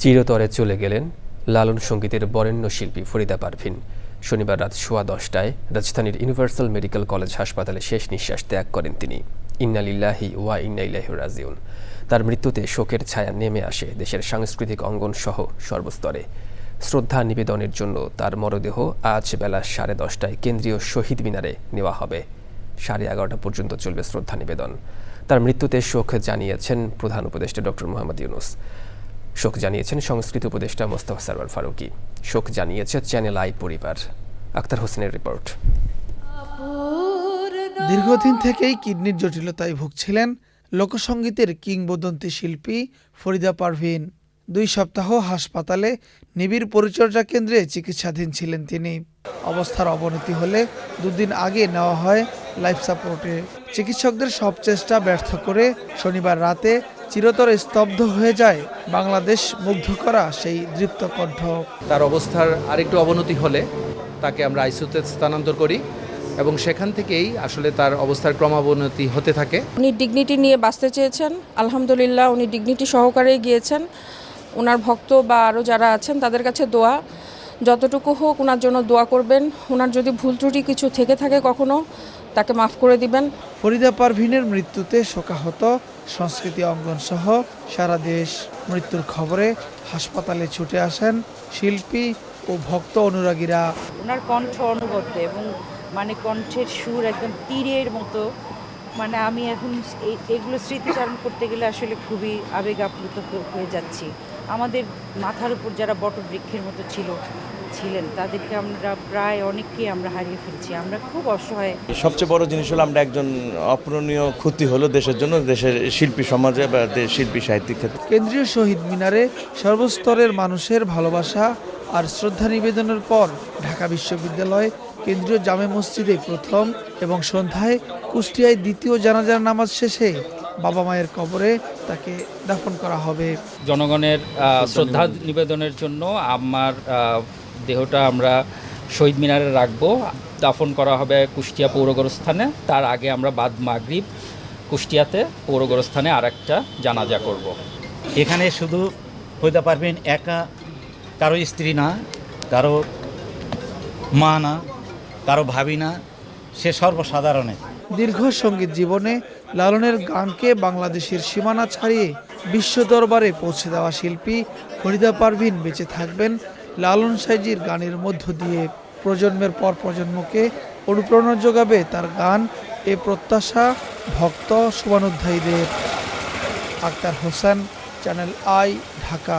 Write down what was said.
চিরতরে চলে গেলেন লালন সঙ্গীতের বরেণ্য শিল্পী ফরিদা পারভিন। শনিবার রাত সোয়া দশটায় রাজধানীর ইউনিভার্সাল মেডিকেল কলেজ হাসপাতালে শেষ নিঃশ্বাস ত্যাগ করেন তিনি। ইন্নালিল্লাহি ওয়া ইন্নাইলাহি রাজিউন। তার মৃত্যুতে শোকের ছায়া নেমে আসে দেশের সাংস্কৃতিক অঙ্গন সহ সর্বস্তরে। শ্রদ্ধা নিবেদনের জন্য তার মরদেহ আজ বেলা সাড়ে দশটায় কেন্দ্রীয় শহীদ মিনারে নেওয়া হবে। সাড়ে এগারোটা পর্যন্ত চলবে শ্রদ্ধা নিবেদন। তার মৃত্যুতে শোক জানিয়েছেন প্রধান উপদেষ্টা ডক্টর মোহাম্মদ ইউনুস। শোক জানিয়েছেন সংস্কৃত উপদেষ্টা মোস্তফা সারওয়ার ফারুকি। শোক জানিয়েছে চ্যানেল আই পরিবার। আক্তার হোসেনের রিপোর্ট। দীর্ঘদিন থেকেই কিডনির জটিলতায় ভুগছিলেন লোকসঙ্গীতের কিংবদন্তি শিল্পী ফরিদা পারভিন। দুই সপ্তাহ হাসপাতালে নিবিড় পরিচর্যা কেন্দ্রে চিকিৎসাধীন ছিলেন তিনি। অবস্থার অবনতি হলে দুদিন আগে নেওয়া হয় লাইফ সাপোর্টে। চিকিৎসকদের সব চেষ্টা ব্যর্থ করে শনিবার রাতে চিরতর স্তব্ধ হয়ে যায় বাংলাদেশ মুগ্ধ করা সেই দৃপ্ত কণ্ঠ। তার অবস্থার আরেকটু অবনতি হলে তাকে আমরা আইসিউতে স্থানান্তর করি এবং সেখান থেকেই আসলে তার অবস্থার ক্রমাবনতি হতে থাকে। উনি ডিগনিটি নিয়ে বাঁচতে চেয়েছেন। আলহামদুলিল্লাহ উনি ডিগনিটি সহকারেই গিয়েছেন। ওনার ভক্ত বা আরও যারা আছেন তাদের কাছে দোয়া। যতটুকু হোক ওনার জন্য দোয়া করবেন। ওনার যদি ভুল ত্রুটি কিছু থেকে থাকে কখনো তাকে মাফ করে দিবেন। ফরিদা পারভিনের মৃত্যুতে শোকাহত সংস্কৃতি অঙ্গন সহ সারা দেশ মৃত্যুর খবরে হাসপাতালে ছুটে আসেন শিল্পী ও ভক্ত অনুরাগীরা। ওনার কণ্ঠ অনবদ্য এবং মানে কণ্ঠের সুর একদম তীরের মতো মানে আমি এখন এই- এগুলো স্মৃতিচারণ করতে গেলে আসলে খুবই আবেগ আপ্লুত হয়ে- যাচ্ছি। আমাদের মাথার উপর যারা বটবৃক্ষের মতো ছিল ছিলেন তাদেরকে আমরা প্রায় অনেককেই আমরা হারিয়ে ফেলছি। আমরা খুব অসহায়। সবচেয়ে বড় জিনিস হলো আমরা একজন অপূরণীয় ক্ষতি হলো দেশের জন্য দেশের শিল্পী সমাজে বা শিল্পী সাহিত্যিক ক্ষেত্রে। কেন্দ্রীয় শহীদ মিনারে সর্বস্তরের মানুষের ভালোবাসা আর শ্রদ্ধা নিবেদনের পর ঢাকা বিশ্ববিদ্যালয় কেন্দ্রীয় জামে মসজিদে প্রথম এবং সন্ধ্যায় কুষ্টিয়ায় দ্বিতীয় জানাজার নামাজ শেষে বাবা মায়ের কবরে তাকে দাফন করা হবে। জনগণের শ্রদ্ধা নিবেদনের জন্য আমার দেহটা আমরা শহীদ মিনারে রাখব। দাফন করা হবে কুষ্টিয়া পৌরগরস্থানে। তার আগে আমরা বাদ মাগরিব কুষ্টিয়াতে পৌরগরস্থানে আর একটা জানাজা করব। এখানে শুধু হইতে পারবেন একা কারও স্ত্রী না কারও মা না। কারও ভাবি না, সে সর্বসাধারণে। দীর্ঘ সংগীত জীবনে লালনের গানকে বাংলাদেশের সীমানা ছাড়িয়ে বিশ্ব দরবারে পৌঁছে দেওয়া শিল্পী ফরিদা পারভিন বেঁচে থাকবেন লালন সাইজির গানের মধ্য দিয়ে। প্রজন্মের পর প্রজন্মকে অনুপ্রেরণা যোগাবে তার গান এ প্রত্যাশা ভক্ত শুভানুধ্যায়ীদের। Akhtar Hossain, channel I, Dhaka.